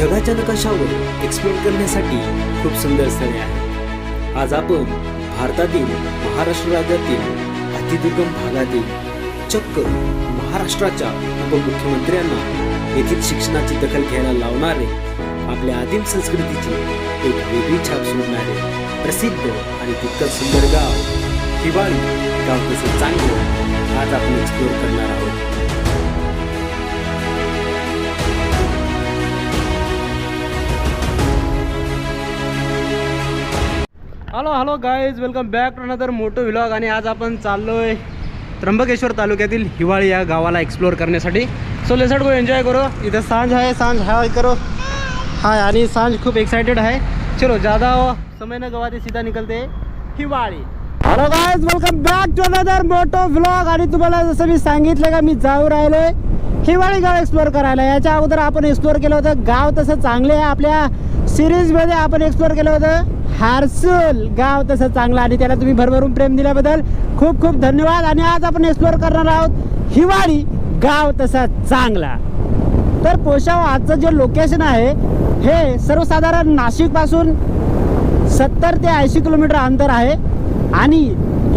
जगाच्या नकाशावर एक्सप्लोर करण्यासाठी खूप सुंदर स्थळे आहेत. आज आपण भारतातील महाराष्ट्र राज्यातील अतिदुर्गम भागातील चक्क महाराष्ट्राच्या उपमुख्यमंत्र्यांना येथील शिक्षणाची दखल घ्यायला लावणारे आपल्या आदिम संस्कृतीची एक वेगळी छाप सोडणारे प्रसिद्ध आणि तितकंच सुंदर गाव हिवाळी गाव कसं चांगलं आज आपण एक्सप्लोर करणार आहोत. Hello hello guys welcome back to another moto vlog आणि आज आपण चाललोय त्र्यंबकेश्वर तालुक्यातील हिवाळी या गावाला एक्सप्लोर करण्यासाठी. सो लेसट गो एन्जॉय करो. इथं सांज आहे सांज. हाय करो. हाय आणि सांज खूप एक्सायटेड आहे. चलो ज़्यादा हो. समय न गवाते सीधा निकलते. हिवाळी. Hello guys welcome back to another moto vlog आणि तुम्हाला जसं मी सांगितलं का मी जाऊ राहिलोय हिवाळी गाव एक्सप्लोर करायला. याच्या अगोदर आपण एक्सप्लोर केलं होतं. गाव तसं चांगले आहे. आपल्या सिरीजमध्ये आपण एक्सप्लोर केलं होतं. हारसूल गाव तसं चांगलं आणि त्याला तुम्ही भरभरून प्रेम दिल्याबद्दल खूप खूप धन्यवाद. आणि आज आपण एक्सप्लोर करणार आहोत हिवाळी गाव तसा चांगला. तर पोशाव आजचं जे लोकेशन आहे हे सर्वसाधारण नाशिकपासून सत्तर ते ऐंशी किलोमीटर अंतर आहे. आणि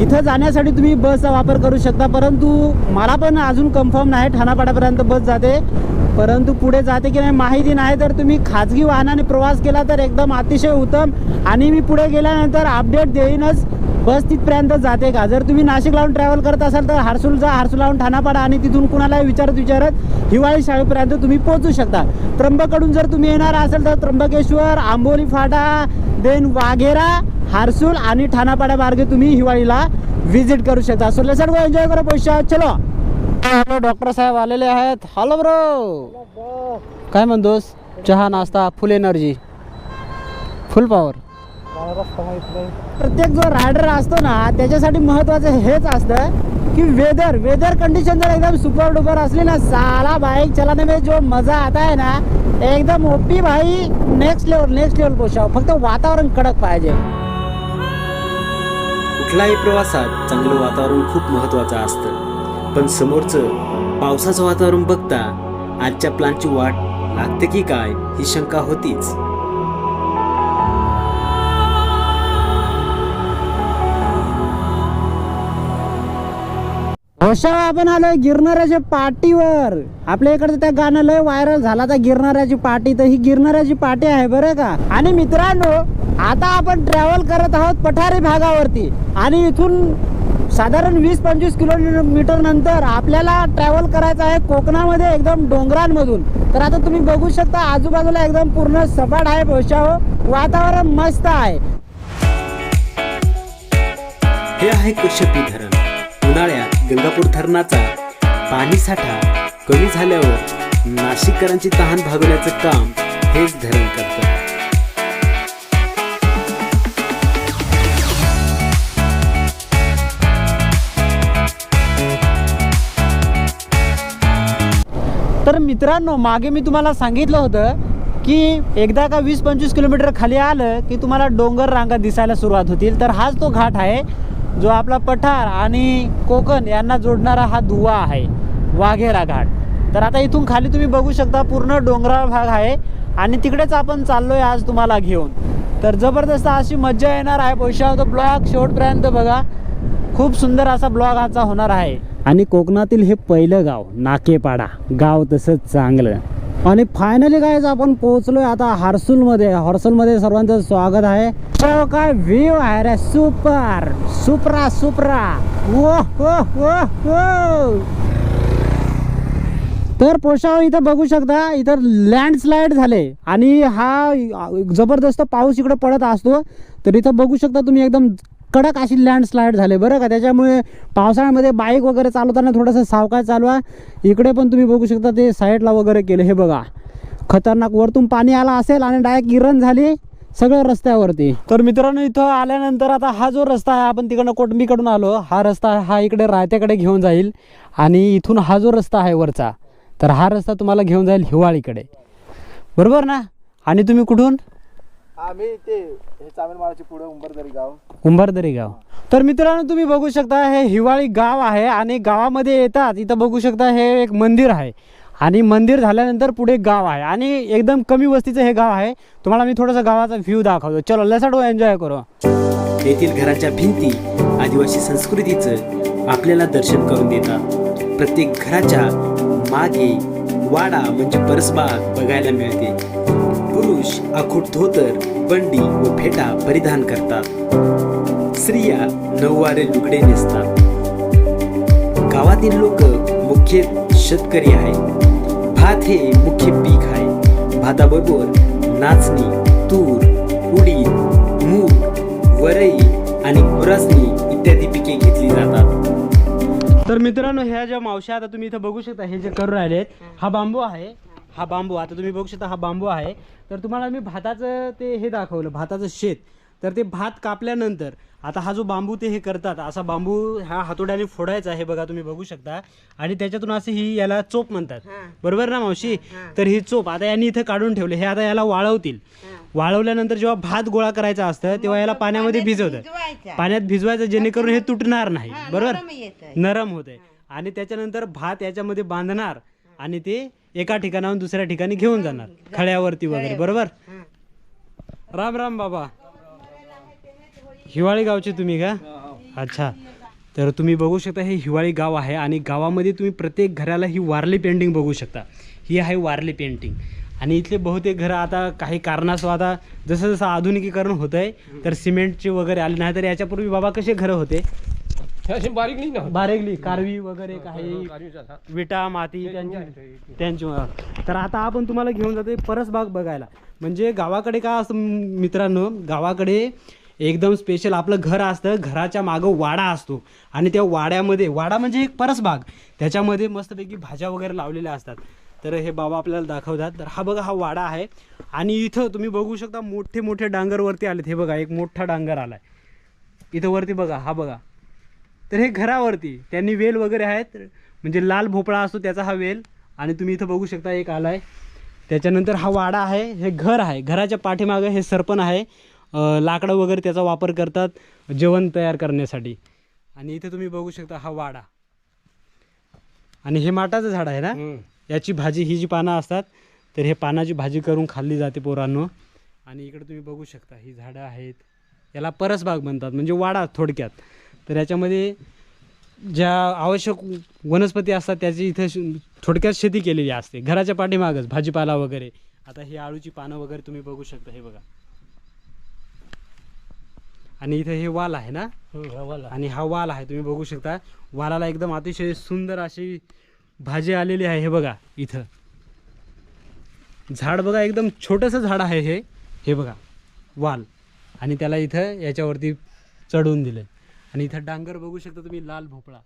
इथं जाण्यासाठी तुम्ही बसचा वापर करू शकता परंतु मला पण अजून कन्फर्म नाही ठाणापाड्यापर्यंत बस जाते. परंतु पुढे जाते की नाही माहिती नाही. तर तुम्ही खाजगी वाहनाने प्रवास केला तर एकदम अतिशय उत्तम. आणि मी पुढे गेल्यानंतर अपडेट देईनच बस तिथपर्यंत जाते का? जर तुम्ही नाशिक लावून ट्रॅव्हल करत असाल तर हारसूल जा हारसूल लावून ठाणापाडा आणि तिथून कुणालाही विचारत विचारत हिवाळी शाळेपर्यंत तुम्ही पोहोचू शकता. त्र्यंबकडून जर तुम्ही येणार असाल तर त्र्यंबकेश्वर आंबोली फाटा देन वाघेरा हारसूल आणि ठाणापाडा मार्गे तुम्ही हिवाळीला व्हिजिट करू शकता. सो लेसन एन्जॉय करा पैसा चलो. आपले डॉक्टर साहेब आलेले आहेत. Hello bro. काय म्हणतोस? चहा नाश्ता फुल एनर्जी. फुल पॉवर. प्रत्येक जो रायडर असतो ना त्याच्यासाठी महत्वाचं हेच असतं की वेदर वेदर कंडिशन जर एकदम सुपर डुपर असली ना साला बाईक चलाने में जो मजा आता है ना एकदम ओपी भाई नेक्स्ट लेवल नेक्स्ट लेवल पोचाव फक्त वातावरण कडक पाहिजे. कुठलाही प्रवासात चांगलं वातावरण खूप महत्वाचं असतं. पण समोरचं पावसाचं वातावरण बघता आजच्या प्लॅनची वाट लागते की काय ही शंका होतीच. आपण आलोय गिरणाऱ्याच्या पाटीवर. आपल्या इकडचं त्या गाणं लय व्हायरल झाला. त्या गिरणाऱ्याची पाटी तर ही गिरणाऱ्याची पाटी आहे बरं का? आणि मित्रांनो आता आपण ट्रॅव्हल करत आहोत पठारी भागावरती. आणि इथून साधारण वीस पंचवीस किलोमीटर नंतर आपल्याला ट्रॅव्हल करायचं आहे कोकणामध्ये एकदम डोंगरांमधून. तर आता तुम्ही बघू शकता आजूबाजूला एकदम पूर्ण सपाट आहे होशाव वातावरण मस्त आहे. हे आहे कश्यपी धरण. उन्हाळ्यात गंगापूर धरणाचा पाणी साठा कमी झाल्यावर नाशिककरांची तहान भागवण्याचं काम हेच धरण करतं. तर मित्रांनो मागे मी तुम्हाला सांगितलं होतं की एकदा का वीस पंचवीस किलोमीटर खाली आलं की तुम्हाला डोंगर रांगा दिसायला सुरुवात होतील. तर हाच तो घाट आहे जो आपला पठार आणि कोकण यांना जोडणारा हा दुवा आहे वाघेरा घाट. तर आता इथून खाली तुम्ही बघू शकता पूर्ण डोंगराळ भाग आहे आणि तिकडेच आपण चाललोय आज तुम्हाला घेऊन. तर जबरदस्त अशी मज्जा येणार आहे. पैशावर तो ब्लॉग शेवटपर्यंत बघा. खूप सुंदर असा ब्लॉग आजचा होणार आहे. आणि कोकणातील हे पहिलं गाव नाकेपाडा गाव तसंच चांगलं. आणि फायनली काय आपण पोहोचलोय आता हार्सूलमध्ये. हार्सूलमध्ये सर्वांचं स्वागत आहे. हो, काय व्ह्यू आहे रे सुपर सुपरा सुपरा ओ हो हो हो तर पोशाव इथं बघू शकता इथं लँडस्लाईड झाले. आणि हा जबरदस्त पाऊस इकडे पडत असतो. तर इथं बघू शकता तुम्ही एकदम कडक अशी लँडस्लाईड झाले. बरं का? त्याच्यामुळे पावसाळ्यामध्ये बाईक वगैरे चालवताना थोडंसं सावकाश चालवा. इकडे पण तुम्ही बघू शकता ते साईडला वगैरे केलं. हे बघा. खतरनाक. वरतून पाणी आला असेल आणि डायरेक्ट गिरण झाली सगळं रस्त्यावरती. तर मित्रांनो इथं आल्यानंतर आता हा जो रस्ता आहे आपण तिकडनं कोटमीकडून आलो. हा रस्ता हा इकडे रायत्याकडे घेऊन जाईल. आणि इथून हा जो रस्ता आहे वरचा तर हा रस्ता तुम्हाला घेऊन जाईल हिवाळीकडे. बरोबर ना? आणि तुम्ही कुठून? आम्ही ते हे चामेलमाळाच्या पुढे उंबरदरी गाव. उंबरदरी गाव. तर मित्रांनो तुम्ही बघू शकता हे हिवाळी गाव आहे आणि गावामध्ये येतात. इथं बघू शकता हे एक मंदिर आहे. आणि मंदिर झाल्यानंतर पुढे गाव आहे. आणि एकदम कमी वस्तीचं हे गाव आहे. तुम्हाला मी थोडासा गावाचा व्ह्यू दाखवतो. चलो लेसट एन्जॉय करू. येथील घराच्या भिंती आदिवासी संस्कृतीचं आपल्याला दर्शन करून देतात. प्रत्येक घराच्या मागे वाडा म्हणजे परसबाग बघायला मिळते. पुरुष अखूट धोतर बंडी व फेटा परिधान करतात. स्त्रिया नऊवारे लुगडे नेसतात. गावातील लोक मुख्य शेतकरी आहे भात हे मुख्य पीक आहे. भाताबरोबर नाचणी तूर उडीद मूग वरई आणि खुरासणी इत्यादी पिके घेतली जातात. तर मित्रांनो ह्या ज्या मावश्या आता तुम्ही इथं बघू शकता हे जे करून राहिले हा बांबू आहे. हा बांबू आता तुम्ही बघू शकता हा बांबू आहे. तर तुम्हाला मी भाताचं ते हे दाखवलं भाताचं शेत. तर ते भात कापल्यानंतर आता हा जो बांबू ते हे करतात असा बांबू ह्या हातोड्याने फोडायचा हे बघा तुम्ही बघू शकता. आणि त्याच्यातून असे ही याला चोप म्हणतात. बरोबर ना मावशी? तर ही चोप आता यांनी इथं काढून ठेवले हे आता याला वाळवतील. वाळवल्यानंतर जेव्हा भात गोळा करायचा असतं तेव्हा याला पाण्यामध्ये भिजवतात. पाण्यात भिजवायचं जेणेकरून हे तुटणार नाही. बरोबर? नरम होते आणि त्याच्यानंतर भात याच्यामध्ये बांधणार आणि ते एका ठिकाणाहून दुसऱ्या ठिकाणी घेऊन जाणार. खळ्यावरती वगैरे बरोबर? राम राम बाबा. हिवाळी गावचे तुम्ही का? अच्छा. तर तुम्ही बघू शकता हे हिवाळी गाव आहे आणि गावामध्ये तुम्ही प्रत्येक घराला ही वारली पेंटिंग बघू शकता. ही आहे वारली पेंटिंग आणि इथले बहुतेक घरं आता काही कारणास्तव आता जसं जसं आधुनिकीकरण होत आहे तर सिमेंटचे वगैरे आले नाही तर याच्यापूर्वी बाबा कसे घरं होते? अशी बारीक नाही ना बारेगली कारवी वगैरे काही विटा माती त्यांची त्यांची तर आता आपण तुम्हाला घेऊन जातोय परसबाग बघायला. म्हणजे गावाकडे काय असतं म- मित्रांनो गावाकडे एकदम स्पेशल आपलं घर असतं घराच्या मागं वाडा असतो. आणि त्या वाड्यामध्ये वाडा म्हणजे एक परसबाग. त्याच्यामध्ये मस्तपैकी भाज्या वगैरे लावलेल्या असतात. तर हे बाबा आपल्याला दाखवतात. तर हा बघा हा वाडा आहे. आणि इथं तुम्ही बघू शकता मोठे मोठे डांगरवरती आलेत. हे बघा एक मोठा डांगर आलाय. इथं वरती बघा हा बघा. तर हे घरावरती त्यांनी वेल वगैरे आहेत म्हणजे लाल भोपळा असतो त्याचा हा वेल आणि तुम्ही इथं बघू शकता एक आलाय. त्याच्यानंतर हा वाडा आहे हे घर आहे. घराच्या पाठीमागं हे सरपण आहे. लाकडं वगैरे त्याचा वापर करतात जेवण तयार करण्यासाठी. आणि इथे तुम्ही बघू शकता हा वाडा. आणि हे माटाचं झाड आहे ना? याची भाजी ही जी पानं असतात तर हे पानाची भाजी करून खाल्ली जाते पोरांनो. आणि इकडे तुम्ही बघू शकता ही झाडं आहेत. याला परसबाग म्हणतात म्हणजे वाडा थोडक्यात. तर याच्यामध्ये ज्या आवश्यक वनस्पती असतात त्याची इथं थोडक्यात शेती केलेली असते. घराच्या पाठीमागच भाजीपाला वगैरे. आता ही आळूची पानं वगैरे तुम्ही बघू शकता हे बघा. आणि इथं हे वाल आहे ना? आणि हा वाल आहे तुम्ही बघू शकता. वालाला एकदम अतिशय सुंदर अशी भाजी आलेली आहे हे बघा इथं. झाड बघा एकदम छोटंसं झाड आहे हे. हे बघा वाल. आणि त्याला इथं याच्यावरती चढवून दिलं आणि इथं डांगर बघू शकता तुम्ही लाल भोपळा.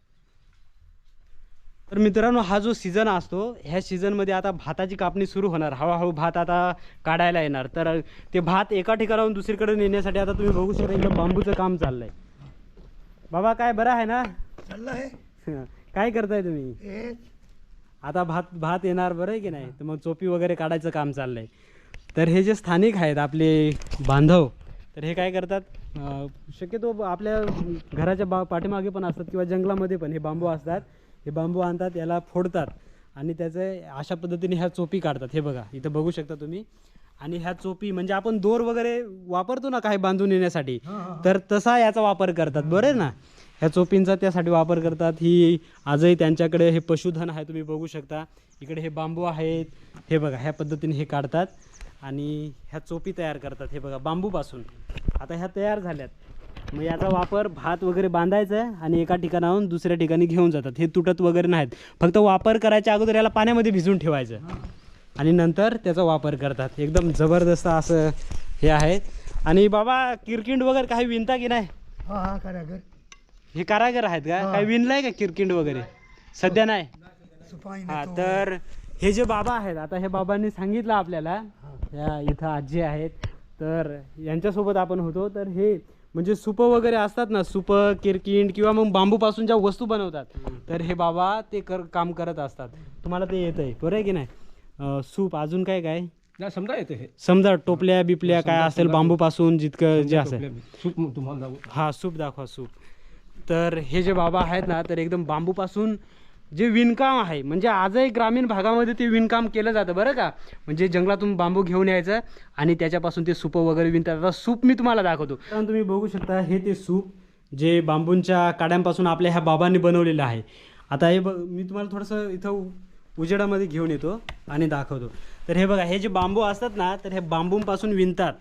तर मित्रांनो हा जो सीझन असतो ह्या सीझनमध्ये आता भाताची कापणी सुरू होणार. हळूहळू भात आता काढायला येणार. तर ते भात एका ठिकाणाहून दुसरीकडे नेण्यासाठी आता तुम्ही बघू शकता इथं बांबूचं काम चाललंय. बाबा काय बरं आहे ना? काय करताय तुम्ही? आता भात भात येणार बरं आहे की नाही? तर मग चोपी वगैरे काढायचं काम चाललंय. तर हे जे स्थानिक आहेत आपले बांधव तर हे काय करतात? शक्यतो आपल्या घराच्या बा पाठीमागे पण असतात किंवा जंगलामध्ये पण हे बांबू असतात. हे बांबू आणतात याला फोडतात आणि त्याचे अशा पद्धतीने ह्या चोपी काढतात. हे बघा इथं बघू शकता तुम्ही. आणि ह्या चोपी म्हणजे आपण दोर वगैरे वापरतो ना काही बांधून येण्यासाठी तर तसा याचा वापर करतात. बरं ना? ह्या चोपींचा त्यासाठी वापर करतात. ही आजही त्यांच्याकडे हे पशुधन आहे तुम्ही बघू शकता. इकडे हे बांबू आहेत. हे बघा ह्या पद्धतीने हे काढतात आणि ह्या चोपी तयार करतात. हे बघा बांबूपासून. आता ह्या तयार झाल्यात. मग याचा वापर भात वगैरे बांधायचा आहे आणि एका ठिकाणाहून दुसऱ्या ठिकाणी घेऊन जातात. हे तुटत वगैरे नाहीत. फक्त वापर करायच्या अगोदर याला पाण्यामध्ये भिजून ठेवायचं. आणि नंतर त्याचा वापर करतात. एकदम जबरदस्त असं हे आहे. आणि बाबा किरकिंड वगैरे काही विणता की नाही? करागर. हे कारागर आहेत का? काही विणलंय का किरकिंड वगैरे? सध्या नाही? हा तर हे जे बाबा आहेत आता हे बाबांनी सांगितलं आपल्याला. इथं आजी आहेत. तर यांच्यासोबत आपण होतो. तर हे म्हणजे सुप वगैरे असतात ना सुप किरकिंड किंवा मग बांबूपासून ज्या वस्तू बनवतात तर हे बाबा ते कर काम करत असतात. तुम्हाला ते येत आहे बरं आहे की नाही? सूप अजून काय काय? नाही समजा येते हे. समजा टोपल्या बिपल्या काय असेल बांबूपासून जितकं जे असेल. सूप तुम्हाला दाखवू. हा सूप दाखवा सूप. तर हे जे बाबा आहेत ना तर एकदम बांबूपासून जे विणकाम आहे म्हणजे आजही ग्रामीण भागामध्ये ते विणकाम केलं जातं बरं का? म्हणजे जंगलातून बांबू घेऊन यायचं आणि त्याच्यापासून ते सूप वगैरे विणतात. आता सूप मी तुम्हाला दाखवतो. कारण तुम्ही बघू शकता हे ते सूप जे बांबूंच्या काड्यांपासून आपल्या ह्या बाबांनी बनवलेलं आहे. आता हे बघ मी तुम्हाला थोडंसं इथं उजेडामध्ये घेऊन येतो आणि दाखवतो. तर हे बघा हे जे बांबू असतात ना तर हे बांबूंपासून विणतात.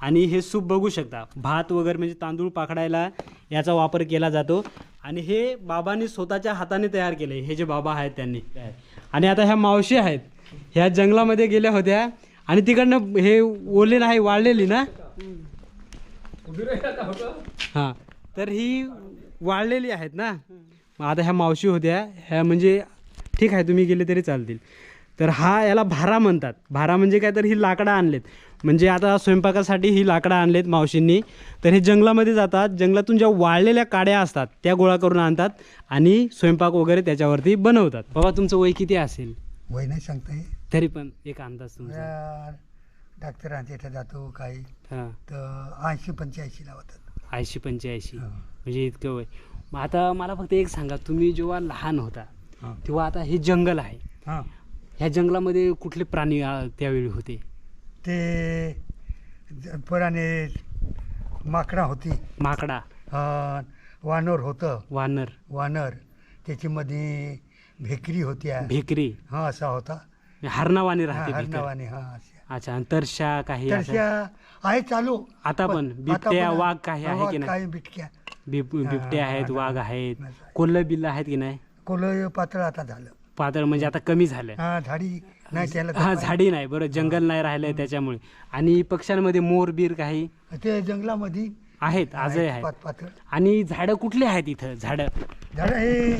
आणि हे सूप बघू शकता. भात वगैरे म्हणजे तांदूळ पाकडायला याचा वापर केला जातो. आणि हे बाबांनी स्वतःच्या हाताने तयार केले. हे जे बाबा आहेत त्यांनी. आणि आता ह्या मावशी आहेत. ह्या जंगलामध्ये गेल्या होत्या. आणि तिकडनं हे ओले नाही वाळलेली ना? हां. तर ही वाळलेली आहेत ना? मग आता ह्या मावशी होत्या. ह्या म्हणजे ठीक आहे तुम्ही गेले तरी चालतील. तर हा याला भारा म्हणतात. भारा म्हणजे काय? तर ही लाकडं आणलेत. म्हणजे आता स्वयंपाकासाठी ही लाकडं आणलेत मावशींनी. तर हे जंगलामध्ये जातात. जंगलातून ज्या वाळलेल्या काड्या असतात त्या गोळा करून आणतात आणि स्वयंपाक वगैरे त्याच्यावरती बनवतात. बाबा तुमचं वय किती असेल? वय नाही सांगता येत. तरी पण एक अंदाज तुमचा. डॉक्टरांच्या इथं जातो काही. हां. तर ऐंशी पंच्याऐंशी लावतात ऐंशी पंच्याऐंशी. म्हणजे इतकं वय. मग आता मला फक्त एक सांगा. तुम्ही जेव्हा लहान होता हा. तेव्हा आता हे जंगल आहे. हां. ह्या जंगलामध्ये कुठले प्राणी त्यावेळी होते? ते पुराणे माकडा होती. माकडा? अं, वानर होतं. वानर. वानर. त्याच्यामध्ये भेकरी होत्या. भेकरी? हा असा होता. हरणावाणी हा, राहते भेकर. हरणावाने हा अशा अच्छा आणि तरशा काही? तरशा आहे चालू. आता पण बिबट्या, वाघ काही आहे की नाही? काही बिटक्या बिब बिबटे आहेत वाघ आहेत. कोल्ह बिल्ल आहेत की नाही? कोलय पातळ आता झालं. पातळ म्हणजे आता कमी झालं हा झाडी नाही त्याला हा झाडी नाही बरं जंगल नाही राहिलंय त्याच्यामुळे. आणि पक्ष्यांमध्ये मोर बीर काही? ते जंगलामध्ये आहेत आजही आहेत पात पातळ. आणि झाडं कुठली आहेत इथं झाडं? झाडं हे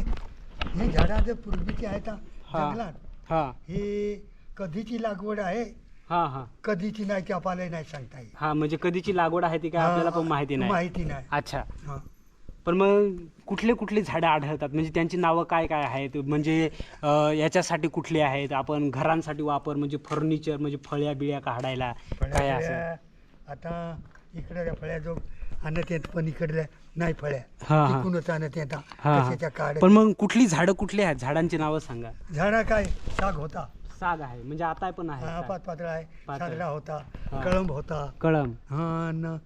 हे झाडं जे पूर्वीची आहेत हा, हा. जंगलात. हा. हे कधीची लागवड आहे? हा हा. कधीची नाही की आपल्याला नाही सांगता येईल हा म्हणजे कधीची लागवड आहे ती काय आपल्याला पण माहिती नाही. माहिती नाही. अच्छा. हा. पण मग कुठले कुठले झाडं आढळतात? म्हणजे त्यांची नावं काय काय आहेत? म्हणजे याच्यासाठी कुठली आहेत? आपण घरांसाठी वापर म्हणजे फर्निचर म्हणजे फळ्या बिळ्या काढायला काय असं? आता इकडे फळ्या जो आणत येत पण इकडल्या नाही फळ्या. तिकूनच आणत येतात कशाच्या. काढ पण मग कुठली झाडं कुठली आहेत? झाडांची नावं सांगा. झाडा काय? साग होता. साग आहे. म्हणजे आता पण आहे. पात पातळ आहे. सागडा होता. कळंब होता. कळम हा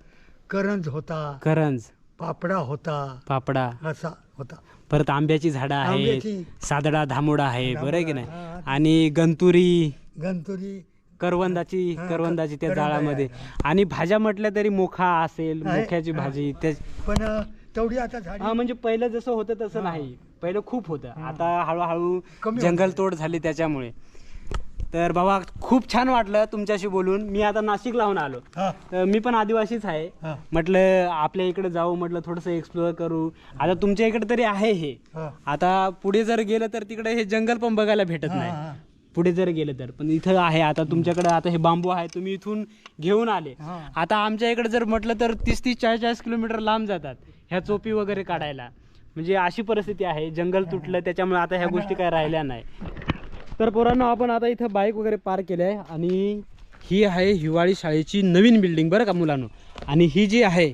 करंज होता. करंज. पापडा होता. पापडा. असा होता. परत आंब्याची झाडं आहेत. सादडा धामोडा आहे बरं आहे की नाही? हा. आणि गंतुरी. गंतुरी. करवंदाची हा, करवंदाची त्या करवंद जाळामध्ये. आणि भाज्या म्हटल्या तरी मोखा असेल आहे, मोख्याची. भाजी त्या पण अ, तेवढी आता झाडी हा म्हणजे पहिलं जसं होतं तसं नाही. पहिलं खूप होतं. आता हळूहळू कमी जंगल होतं. तोड झाली त्याच्यामुळे. तर बाबा खूप छान वाटलं तुमच्याशी बोलून. मी आता नाशिक लावून आलो. तर मी पण आदिवासीच आहे. म्हटलं आपल्या इकडे जाऊ म्हटलं थोडंसं एक्सप्लोअर करू. आता तुमच्या इकडे तरी आहे हे. आता पुढे जर गेलं तर तिकडे हे जंगल पण बघायला भेटत नाही. पुढे जर गेलं तर. पण इथं आहे. आता तुमच्याकडे आता हे बांबू आहे तुम्ही इथून घेऊन आले. आता आमच्या इकडे जर म्हटलं तर तीस तीस चाळीस चाळीस किलोमीटर लांब जातात ह्या चोपी वगैरे काढायला. म्हणजे अशी परिस्थिती आहे. जंगल तुटलं त्याच्यामुळे आता ह्या गोष्टी काय राहिल्या नाही. तर पोरांनो आपण आता इथं बाईक वगैरे पार्क केली आहे आणि ही आहे हिवाळी शाळेची नवीन बिल्डिंग बरं का मुलांनो? आणि ही जी आहे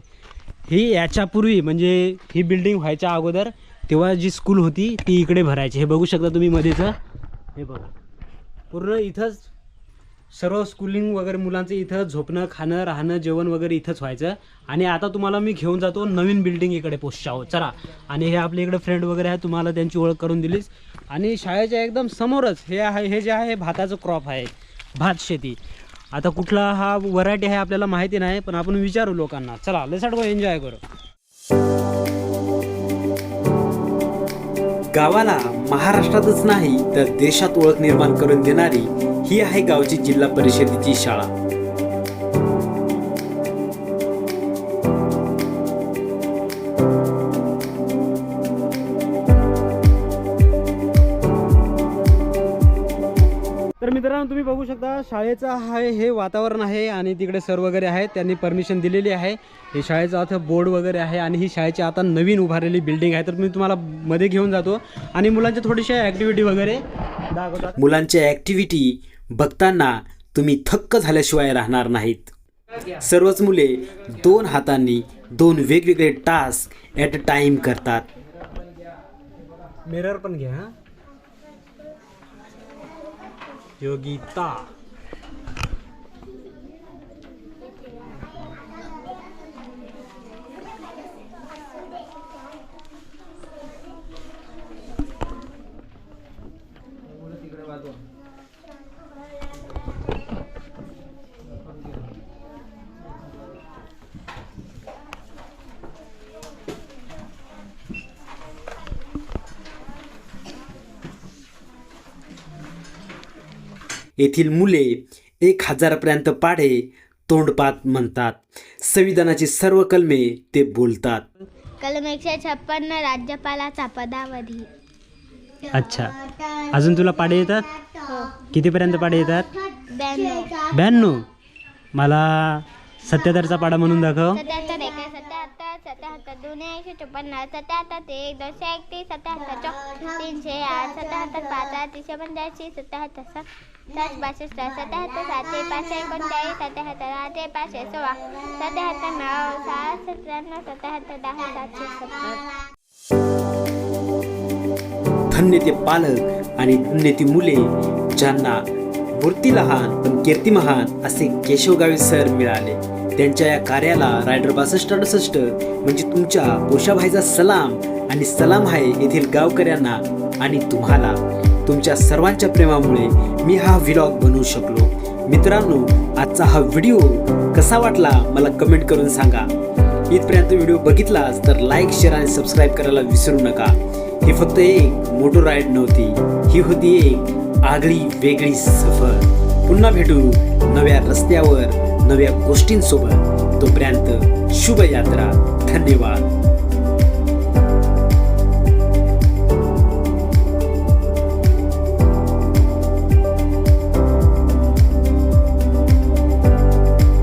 ही याच्यापूर्वी म्हणजे ही बिल्डिंग व्हायच्या अगोदर तेव्हा जी स्कूल होती ती इकडे भरायची. हे बघू शकता तुम्ही मध्येचं. हे बघा. पूर्ण इथंच सर्व स्कूलिंग वगैरे मुलांचं इथं झोपणं खाणं राहणं जेवण वगैरे इथंच व्हायचं. आणि आता तुम्हाला मी घेऊन जातो नवीन बिल्डिंग इकडे पोस्टावर चला. आणि हे आपल्या इकडे फ्रेंड वगैरे आहे तुम्हाला त्यांची ओळख करून दिलीच आणि शाळेच्या एकदम समोरच हे आहे हे जे आहे हे भाताचं क्रॉप आहे. भात शेती. आता कुठला हा व्हरायटी आहे आपल्याला माहिती नाही पण आपण विचारू लोकांना. चला लेसाट गो एन्जॉय करू. गावाला महाराष्ट्रातच नाही तर देशात ओळख निर्माण करून देणारी ही आहे गावची जिल्हा परिषदेची शाळा. तर मित्रांनो तुम्ही बघू शकता शाळेचं आहे हे वातावरण आहे आणि तिकडे सर वगैरे आहेत त्यांनी परमिशन दिलेली आहे. हे शाळेचं आता बोर्ड वगैरे आहे आणि ही शाळेची आता नवीन उभारलेली बिल्डिंग आहे. तर मी तुम्हाला मध्ये घेऊन जातो. आणि मुलांच्या थोडीशा ॲक्टिव्हिटी वगैरे दाखवतात. मुलांच्या ॲक्टिव्हिटी बघताना तुम्ही थक्क झाल्याशिवाय राहणार नाहीत. सर्वच मुले दोन हातांनी दोन वेगवेगळे टास्क ॲट अ टाइम करतात. मिरर पण घ्या योगिता. येथील मुले एक हजारापर्यंत पाढे तोंडपात म्हणतात. संविधानाची सर्व कलमे ते बोलतात. कलम एकशे छप्पन्न राज्यपालाचा पदावधी. अच्छा. अजून तुला पाडे येतात? कितीपर्यंत पाडे येतात? ब्याण्णव. ब्याण्णव? मला सत्याहत्तरचा पाडा म्हणून दाखव. सत्याहत्तर एक सत्याहत्तर सत्याहत्तर दोन एकशे चोपन्न सत्याहत्तर एक दोनशे एकतीस सत्याहत्तर चौ तीनशे आठ सत्याहत्तर पाच आठ तीनशे पंच्याऐंशी सत्याहत्तर सात सात बासष्ट सत्याहत्तर सातशे पाचशे एकोणचाळीस सत्याहत्तर आठशे पाचशे सोळा सत्याहत्तर नऊ सहा सत्त्याण्णव सत्याहत्तर दहा सातशे सत्तर. धन्य ते पालक आणि धन्य ती मुले ज्यांना मूर्ती लहान पण कीर्ती महान असे केशवगावी सर मिळाले. त्यांच्या या कार्याला रायडर बासष्ट अडुसष्ट म्हणजे तुमच्या पोषाभाईचा सलाम आणि सलाम आहे येथील गावकऱ्यांना आणि तुम्हाला. तुमच्या सर्वांच्या प्रेमामुळे मी हा व्हिलॉग बनवू शकलो. मित्रांनो आजचा हा व्हिडिओ कसा वाटला मला कमेंट करून सांगा. इथपर्यंत व्हिडिओ बघितलास तर लाईक शेअर आणि सबस्क्राईब करायला विसरू नका. ही फक्त एक मोटो राईड नव्हती. ही होती एक आगळी वेगळी सफर. पुन्हा भेटू नव्या रस्त्यावर. नव्या गोष्टींसोबत तोपर्यंत शुभयात्रा. धन्यवाद.